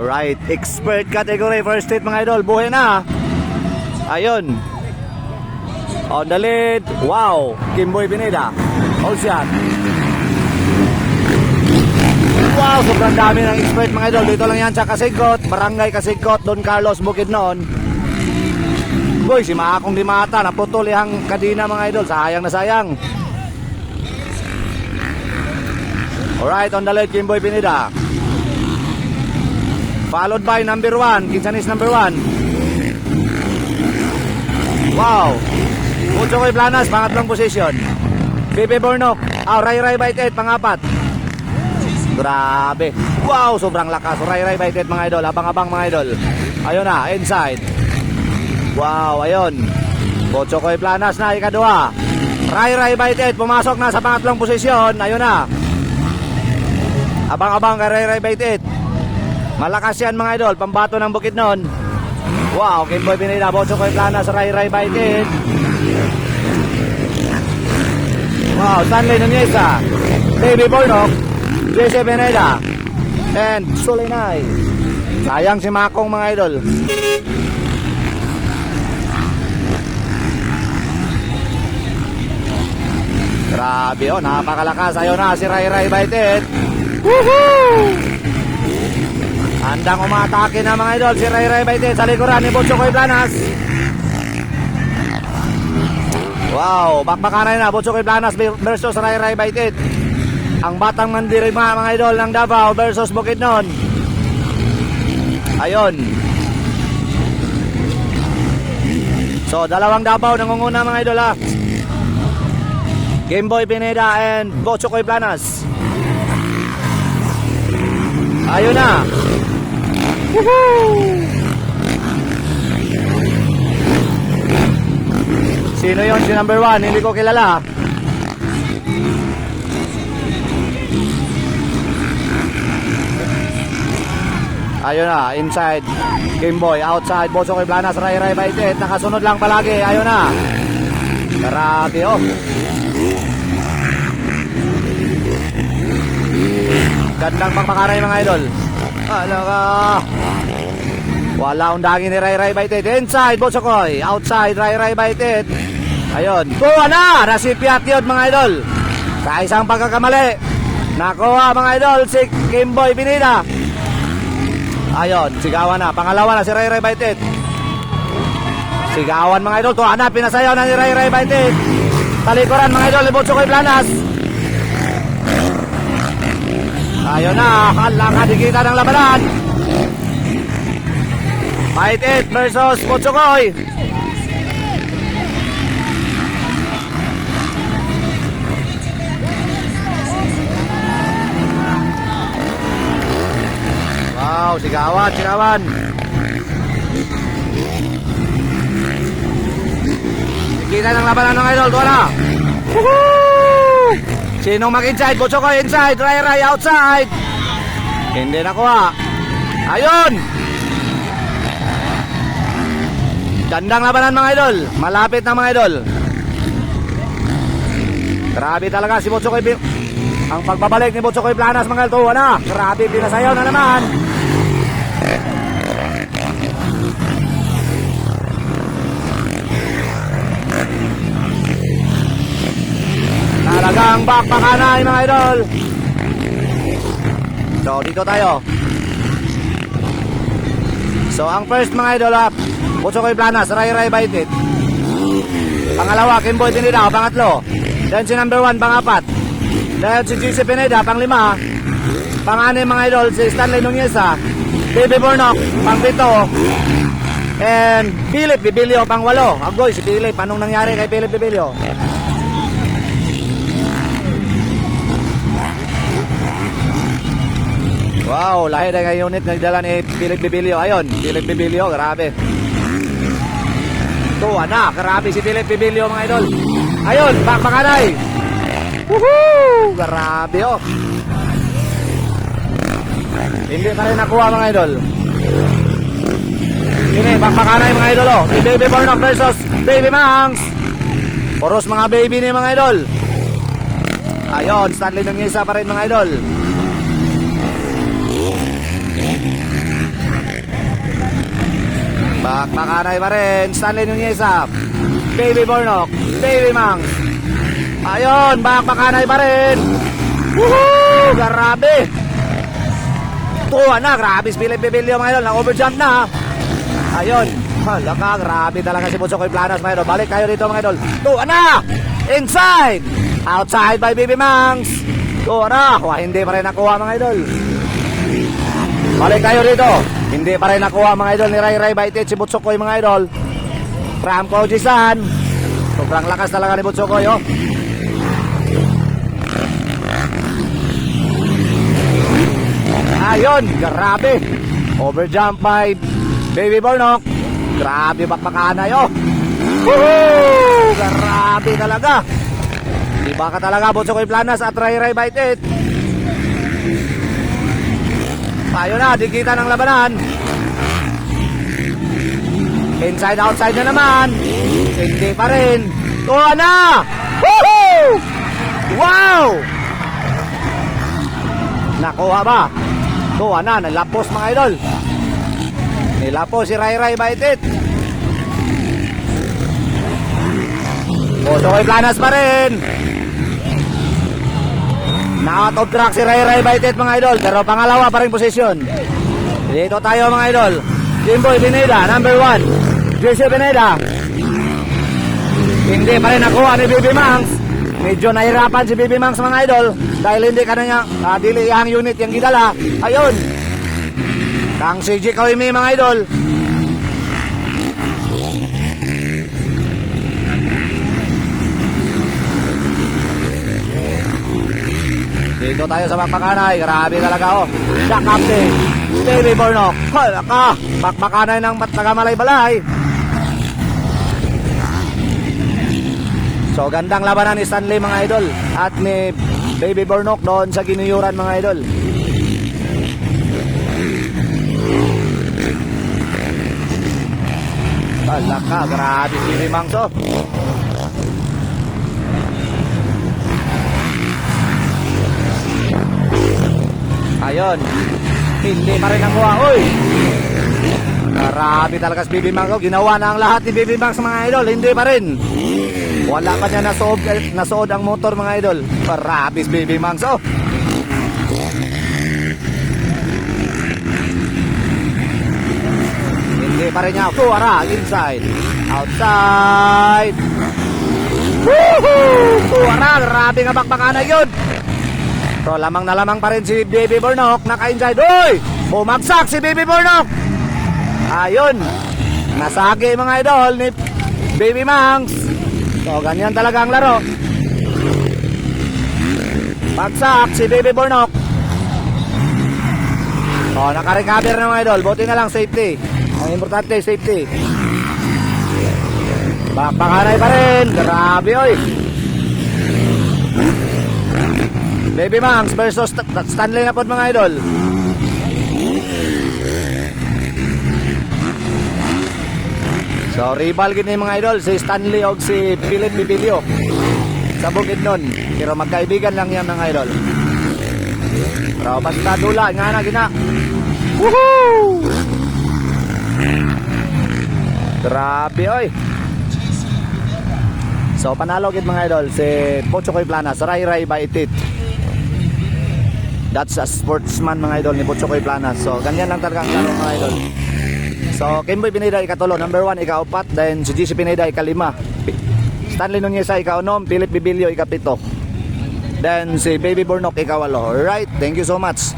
Alright, expert category first hit mga idol. Buhay na. Ayun. On the lead. Wow. Kimboy Pineda. Shot. Wow, sobrang dami ng expert mga idol. Dito lang yan sa Kasigkot. Barangay Kasigkot. Don Carlos Bukidnon. Boy, si Maakong di mata. Naputol yung kadina mga idol. Sayang na sayang. Alright, on the lead, Kimboy Pineda. Followed by number 1, Kinsanis number 1. Wow. Mucho Koy Planas, pangatlong posisyon. Bebe Bornok, ah, Ray Ray Bite 8, pangapat. Grabe. Wow, sobrang lakas. Ray Ray Bite 8, mga idol. Abang-abang mga idol. Ayun na, inside. Wow, ayun. Mucho Koy Planas na, ikadua. Ray Ray Bite 8, pumasok na sa pangatlong posisyon. Ayun na. Abang-abang kay Ray Ray Bite 8. Malakas yan mga idol, pambato ng bukid nun. Wow, Kimboy Pineda, Bocho Koy Plana sa Ray Ray Bite Wow, Stanley Nuneza, Baby Bornok, JC Pineda, and Sulinay. Sayang si Makong mga idol. Grabe oh, napakalakas. Ayaw na si Ray Ray Baitit. Woohoo! Handang umatake na mga idol si Ray Ray Baitit sa likuran ni Butcho Koy Planas. Wow, bakbakanay na Butcho Koy Planas versus Ray Ray Baitit. Ang batang mandirima mga idol ng Davao versus Bukidnon. Ayon. So, dalawang Davao nangunguna mga idol ha. Gameboy Pineda and Bocho Koy Planas. Ayun na. Sino yon si number one? Hindi ko kilala. Ayun na, inside. Gameboy, outside. Bocho Koy Planas, Ray Ray Baitet. Nakasunod lang palagi. Ayun na. Grabe oh. Gandang pagpakaray mga idol. Ala ka. Wala undangin ni Ray Ray Baitet. Inside, Botsokoy. Outside, Ray Ray Baitet. Ayun. Kuha na! Nasipiat yun mga idol. Sa isang pagkakamali. Nakuha mga idol si Kimboy Pinida. Ayun, sigawan na. Pangalawa na si Ray Ray Baitet. Sigawan mga idol. Tuwa na, pinasayaw na ni Ray Ray Baitet. Talikuran mga idol ni Botsokoy Planas. Ayun na, halang kadikita ng labanan. Fight it versus Potsukoy. Wow, sigawan, sigawan. Kita ng labanan ng idol, na. Woohoo! Sinong mag-inside? Butso ko inside. Ray Ray outside. Hindi nakuha. Ayun! Gandang labanan mga idol. Malapit na mga idol. Grabe talaga si Butso Koy. Ang pagbabalik ni Butso Koy Planas mga idol. na. Grabe pinasayaw na naman. Talagang bakbakanay mga idol. So dito tayo. So ang first mga idol up, Butso Koy Planas, Ray Ray Baitit. Pangalawa, Kimboy Tinida, pangatlo. Then si number one, pangapat. Then si GC Pineda, panglima. Panganim mga idol, si Stanley Nuneza. Baby Bornok, pangpito. And Philip Bibilio, pangwalo. Agoy, si Philip, anong nangyari kay Philip Bibilio? Wow, lahi na nga unit nagdala ni Philip Bibilio. Ayun, Philip Bibilio, grabe. Tuwa na, grabe si Philip Bibilio mga idol. Ayun, bakbakanay. Woohoo! Grabe oh. Hindi pa rin nakuha mga idol. Ini, bakbakanay mga idol oh. Si Baby Bornok versus Baby Mangs. Poros mga baby ni mga idol. Ayun, Stanley Nungisa pa rin mga idol. Bakbakanay pa rin. Stanley Nuneza. Baby Bornok. Baby Mang. Ayun, bakbakanay pa rin. Woohoo! Grabe. Tuwa na, grabe Philip Bibilio mga idol. Na-overjump na. Ayun. Hala ka, grabe talaga si Bunso Koy Planas mga idol. Balik kayo dito mga idol. Tuwa na! Inside! Outside by Baby Mangs. Tuwa na. Wah, hindi pa rin nakuha mga idol. Balik kayo dito. Hindi pa rin nakuha mga idol ni Ray Ray Baitit si Butsukoy mga idol. Ramco Jisan. Sobrang lakas talaga ni Butsukoy oh. Ayun, grabe. Overjump by Baby Bornok. Grabe bakbakanay oh. Woohoo! Grabe talaga. Iba ka talaga Butsukoy Planas at Ray Ray Baitit. Tayo na, di kita ng labanan. Inside outside na naman. Hindi pa rin. Kuha na! Woohoo! Wow! Nakuha ba? Kuha na, nalapos mga idol. Nilapos si Ray Ray Baitit. Puso ko'y planas pa rin. Na-out of track si Ray Ray Baitit mga idol pero pangalawa pa rin posisyon. Dito tayo mga idol. Jimboy Pineda, number 1. JC Pineda. Hindi pa rin nakuha ni Bibi Mangs. Medyo nahirapan si Bibi Mangs mga idol dahil hindi kananya uh, dili ang unit yung gidala. Ayun. Kang CJ Kawimi mga idol. Dito tayo sa Bakbakanay. Grabe talaga oh. Siya captain. Baby Bornok. Hala ka. Bakbakanay ng Matagamalay-Balay. So gandang labanan ni Stanley mga idol at ni Baby Bornok doon sa ginuyuran mga idol. Hala ka. Grabe si Rimang Ayun. Hindi pa rin nakuha. Uy! Grabe talaga si Bibi Mangs. oh. Ginawa na ang lahat ni Bibi Mangs mga idol. Hindi pa rin. Wala pa niya nasuod, nasuod ang motor mga idol. Grabe si Bibi Mangs. Oh. Hindi pa rin niya. Kuwara. Inside. Outside. Woohoo! Kuwara. Grabe nga bakbakan na yun. So lamang na lamang pa rin si Baby Bornok Naka-inside Uy! Bumagsak si Baby Bornok Ayun. Nasagi mga idol ni Baby Mangs So ganyan talaga ang laro. Bagsak si Baby Bornok So naka-recover na mga idol. Buti na lang safety. Ang importante safety. Bakbakanay pa rin. Grabe oy Baby Mangs versus St- Stanley na po mga idol. So, rival gini mga idol, si Stanley o si Philip Bibilio. Sa bukid nun. Pero magkaibigan lang yan mga idol. Pero basta dula, nga na gina. Woohoo! Grabe oy. So panalo gid mga idol si Pocho Koy Planas, Ray Ray Baitit. That's a sportsman mga idol ni Pocho Koy Planas. So ganyan lang talaga ang laro mga idol. So Kimboy Pineda ikatulo, number 1 ikaapat, then si GC Pineda ikalima. Stanley Nunez ikaunom, Philip Bibilio ikapito. Then si Baby Bornok ikawalo. Alright, thank you so much.